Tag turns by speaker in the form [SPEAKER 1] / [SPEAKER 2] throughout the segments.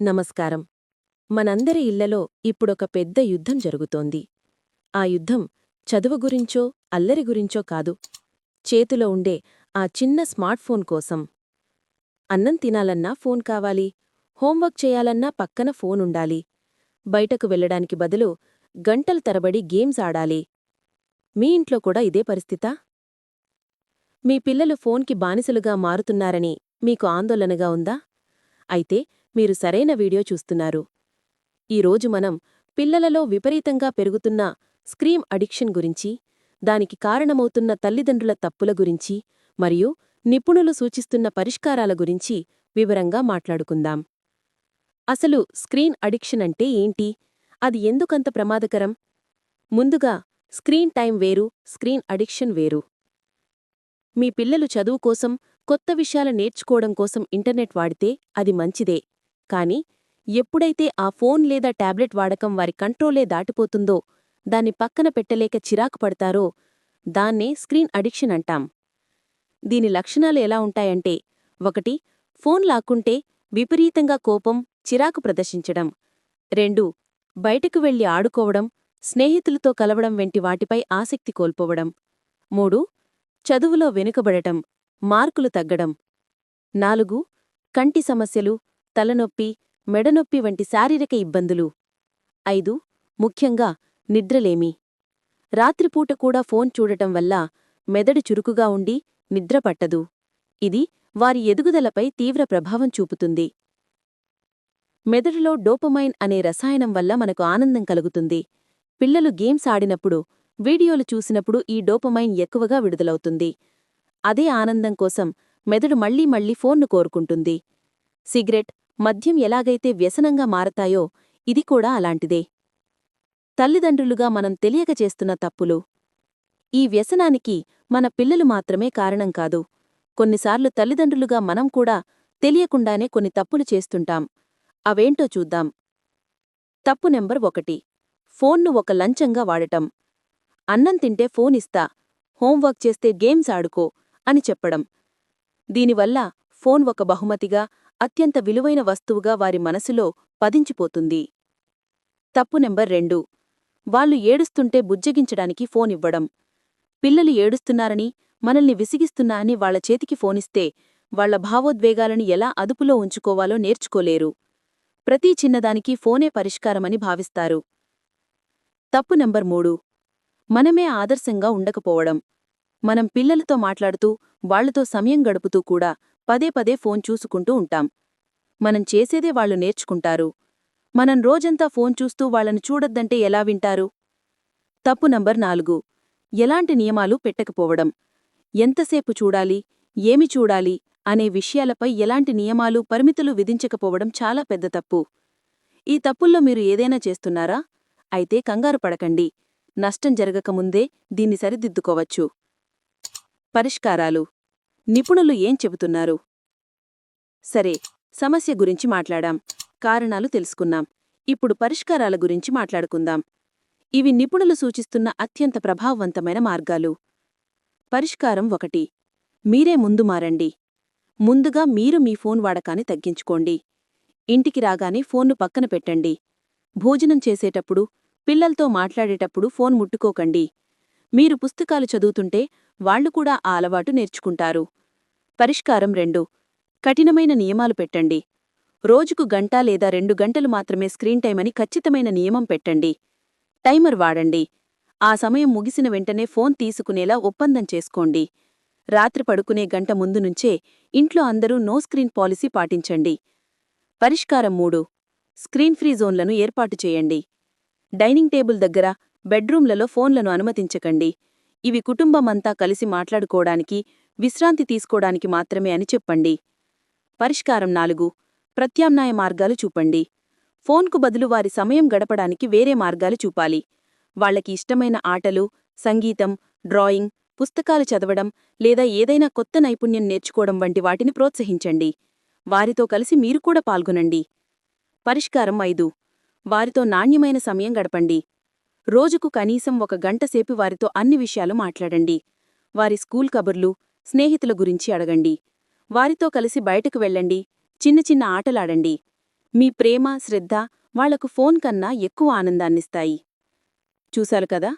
[SPEAKER 1] నమస్కారం. మనందరి ఇళ్ళలో ఇప్పుడొక పెద్ద యుద్ధం జరుగుతోంది. ఆ యుద్ధం చదువు గురించో అల్లరి గురించో కాదు. చేతిలో ఉండే ఆ చిన్న స్మార్ట్ఫోన్ కోసం. అన్నం తినాలన్నా ఫోన్ కావాలి. హోంవర్క్ చేయాలన్నా పక్కన ఫోనుండాలి బయటకు వెళ్ళడానికి బదులు గంటల తరబడి గేమ్స్ ఆడాలి. మీ ఇంట్లో కూడా ఇదే పరిస్థితా? మీ పిల్లలు ఫోన్కి బానిసలుగా మారుతున్నారని మీకు ఆందోళనగా ఉందా? అయితే మీరు సరైన వీడియో చూస్తున్నారు. ఈరోజు మనం పిల్లలలో విపరీతంగా పెరుగుతున్న స్క్రీమ్ అడిక్షన్ గురించి దానికి కారణమవుతున్న తల్లిదండ్రుల తప్పుల గురించి మరియు నిపుణులు సూచిస్తున్న పరిష్కారాల గురించి వివరంగా మాట్లాడుకుందాం. అసలు స్క్రీన్ అడిక్షన్ అంటే ఏంటి? అది ఎందుకంత ప్రమాదకరం? ముందుగా స్క్రీన్ టైం వేరు స్క్రీన్ అడిక్షన్ వేరు. మీ పిల్లలు చదువు కోసం కొత్త విషయాలు నేర్చుకోవడం కోసం ఇంటర్నెట్ వాడితే అది మంచిదే. కాని ఎప్పుడైతే ఆ ఫోన్ లేదా టాబ్లెట్ వాడకం వారి కంట్రోలే దాటిపోతుందో దాన్ని పక్కన పెట్టలేక చిరాకు పడతారో దాన్నే స్క్రీన్ అడిక్షన్ అంటాం. దీని లక్షణాలు ఎలా ఉంటాయంటే ఒకటి ఫోన్ లాక్కుంటే విపరీతంగా కోపం చిరాకు ప్రదర్శించడం. రెండు బయటకు వెళ్ళి ఆడుకోవడం స్నేహితులతో కలవడం వంటి వాటిపై ఆసక్తి కోల్పోవడం. మూడు చదువులో వెనుకబడటం మార్కులు తగ్గడం. నాలుగు కంటి సమస్యలు తలనొప్పి మెడనొప్పి వంటి శారీరక ఇబ్బందులు. ఐదు ముఖ్యంగా నిద్రలేమి. రాత్రిపూట కూడా ఫోన్ చూడటం వల్ల మెదడు చురుకుగా ఉండి నిద్రపట్టదు ఇది వారి ఎదుగుదలపై తీవ్ర ప్రభావం చూపుతుంది. మెదడులో డోపమైన్ అనే రసాయనం వల్ల మనకు ఆనందం కలుగుతుంది. పిల్లలు గేమ్స్ ఆడినప్పుడు వీడియోలు చూసినప్పుడు ఈ డోపమైన్ ఎక్కువగా విడుదలవుతుంది. అదే ఆనందం కోసం మెదడు మళ్ళీ మళ్ళీ ఫోన్ను కోరుకుంటుంది. సిగరెట్ మద్యం ఎలాగైతే వ్యసనంగా మారతాయో ఇది కూడా అలాంటిదే. తల్లిదండ్రులుగా మనం తెలియక చేస్తున్న తప్పులు. ఈ వ్యసనానికి మన పిల్లలు మాత్రమే కారణం కాదు. కొన్నిసార్లు తల్లిదండ్రులుగా మనం కూడా తెలియకుండానే కొన్ని తప్పులు చేస్తుంటాం. అవేంటో చూద్దాం. తప్పు నెంబర్ ఒకటి. ఫోన్ను ఒక లంచంగా వాడటం. అన్నం తింటే ఫోన్ ఇస్తా హోంవర్క్ చేస్తే గేమ్స్ ఆడుకో అని చెప్పడం. దీనివల్ల ఫోన్ ఒక బహుమతిగా అత్యంత విలువైన వస్తువుగా వారి మనసులో పదించిపోతుంది. తప్పు నెంబర్ రెండు. వాళ్ళు ఏడుస్తుంటే బుజ్జగించడానికి ఫోన్ ఇవ్వడం. పిల్లలు ఏడుస్తున్నారని మనల్ని విసిగిస్తున్నా అని వాళ్ళ చేతికి ఫోనిస్తే వాళ్ళ భావోద్వేగాలను ఎలా అదుపులో ఉంచుకోవాలో నేర్చుకోలేరు. ప్రతీ చిన్నదానికి ఫోనే పరిష్కారమని భావిస్తారు. తప్పు నెంబర్ మూడు. మనమే ఆదర్శంగా ఉండకపోవడం. మనం పిల్లలతో మాట్లాడుతూ వాళ్ళతో సమయం గడుపుతూ కూడా పదే పదే ఫోన్ చూసుకుంటూ ఉంటాం. మనం చేసేదే వాళ్ళు నేర్చుకుంటారు. మనం రోజంతా ఫోన్ చూస్తూ వాళ్ళను చూడొద్దంటే ఎలా వింటారు? తప్పు నంబర్ నాలుగు. ఎలాంటి నియమాలు పెట్టకపోవడం. ఎంతసేపు చూడాలి? ఏమి చూడాలి? అనే విషయాలపై ఎలాంటి నియమాలు పరిమితులు విధించకపోవడం చాలా పెద్ద తప్పు. ఈ తప్పుల్లో మీరు ఏదైనా చేస్తున్నారా? అయితే కంగారు పడకండి. నష్టం జరగకముందే దీన్ని సరిదిద్దుకోవచ్చు. పరిష్కారాలు. నిపుణులు ఏం చెబుతున్నారు? సరే సమస్య గురించి మాట్లాడాం. కారణాలు తెలుసుకున్నాం. ఇప్పుడు పరిష్కారాల గురించి మాట్లాడుకుందాం. ఇవి నిపుణులు సూచిస్తున్న అత్యంత ప్రభావవంతమైన మార్గాలు. పరిష్కారం ఒకటి. మీరే ముందు మారండి. ముందుగా మీరు మీ ఫోన్ వాడకాన్ని తగ్గించుకోండి. ఇంటికి రాగానే ఫోన్ను పక్కన పెట్టండి. భోజనం చేసేటప్పుడు పిల్లలతో మాట్లాడేటప్పుడు ఫోన్ ముట్టుకోకండి. మీరు పుస్తకాలు చదువుతుంటే వాళ్ళు కూడా ఆ అలవాటు నేర్చుకుంటారు. పరిష్కారం రెండు. కఠినమైన నియమాలు పెట్టండి. రోజుకు గంట లేదా రెండు గంటలు మాత్రమే స్క్రీన్ టైం అని ఖచ్చితమైన నియమం పెట్టండి. టైమర్ వాడండి. ఆ సమయం ముగిసిన వెంటనే ఫోన్ తీసుకునేలా ఒప్పందం చేసుకోండి. రాత్రి పడుకునే గంట ముందు నుంచే ఇంట్లో అందరూ నో స్క్రీన్ పాలసీ పాటించండి. పరిష్కారం మూడు. స్క్రీన్ ఫ్రీ జోన్లను ఏర్పాటు చేయండి. డైనింగ్ టేబుల్ దగ్గర బెడ్రూమ్లలో ఫోన్లను అనుమతించకండి. ఇవి కుటుంబమంతా కలిసి మాట్లాడుకోవడానికి విశ్రాంతి తీసుకోవడానికి మాత్రమే అని చెప్పండి. పరిష్కారం నాలుగు. ప్రత్యామ్నాయ మార్గాలు చూపండి. ఫోన్కు బదులు వారి సమయం గడపడానికి వేరే మార్గాలు చూపాలి. వాళ్ళకి ఇష్టమైన ఆటలు సంగీతం డ్రాయింగ్ పుస్తకాలు చదవడం లేదా ఏదైనా కొత్త నైపుణ్యం నేర్చుకోవడం వంటి వాటిని ప్రోత్సహించండి. వారితో కలిసి మీరు కూడా పాల్గొనండి. పరిష్కారం ఐదు. వారితో నాణ్యమైన సమయం గడపండి. రోజుకు కనీసం ఒక గంటసేపు వారితో అన్ని విషయాలు మాట్లాడండి. వారి స్కూల్ కబుర్లు స్నేహితుల గురించి అడగండి. వారితో కలిసి బయటకు వెళ్ళండి. చిన్న చిన్న ఆటలాడండి.
[SPEAKER 2] మీ ప్రేమ శ్రద్ధ వాళ్ళకు ఫోన్ కన్నా ఎక్కువ ఆనందాన్నిస్తాయి. చూశారు కదా?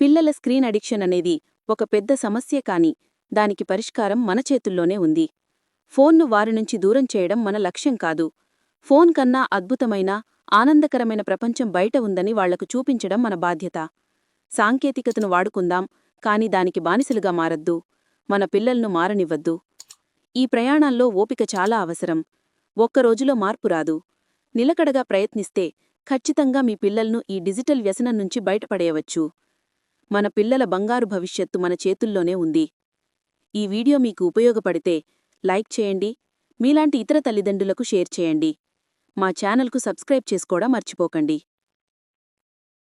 [SPEAKER 2] పిల్లల స్క్రీన్ అడిక్షన్ అనేది ఒక పెద్ద సమస్య కాని దానికి పరిష్కారం మన చేతుల్లోనే ఉంది. ఫోన్ను వారి నుంచి దూరం చేయడం మన లక్ష్యం కాదు. ఫోన్ కన్నా అద్భుతమైన ఆనందకరమైన ప్రపంచం బయట ఉందని వాళ్ళకు చూపించడం మన బాధ్యత. సాంకేతికతను వాడుకుందాం కాని దానికి బానిసలుగా మారద్దు. మన పిల్లలను మారనివ్వద్దు. ఈ ప్రయాణాల్లో ఓపిక చాలా అవసరం. ఒక్కరోజులో మార్పు రాదు. నిలకడగా ప్రయత్నిస్తే ఖచ్చితంగా మీ పిల్లలను ఈ డిజిటల్ వ్యసనం నుంచి బయటపడేయవచ్చు. మన పిల్లల బంగారు భవిష్యత్తు మన చేతుల్లోనే ఉంది. ఈ వీడియో మీకు ఉపయోగపడితే లైక్ చేయండి మీలాంటి ఇతర తల్లిదండ్రులకు షేర్ చేయండి. మా ఛానల్కు సబ్స్క్రైబ్ చేసుకోవడం మర్చిపోకండి.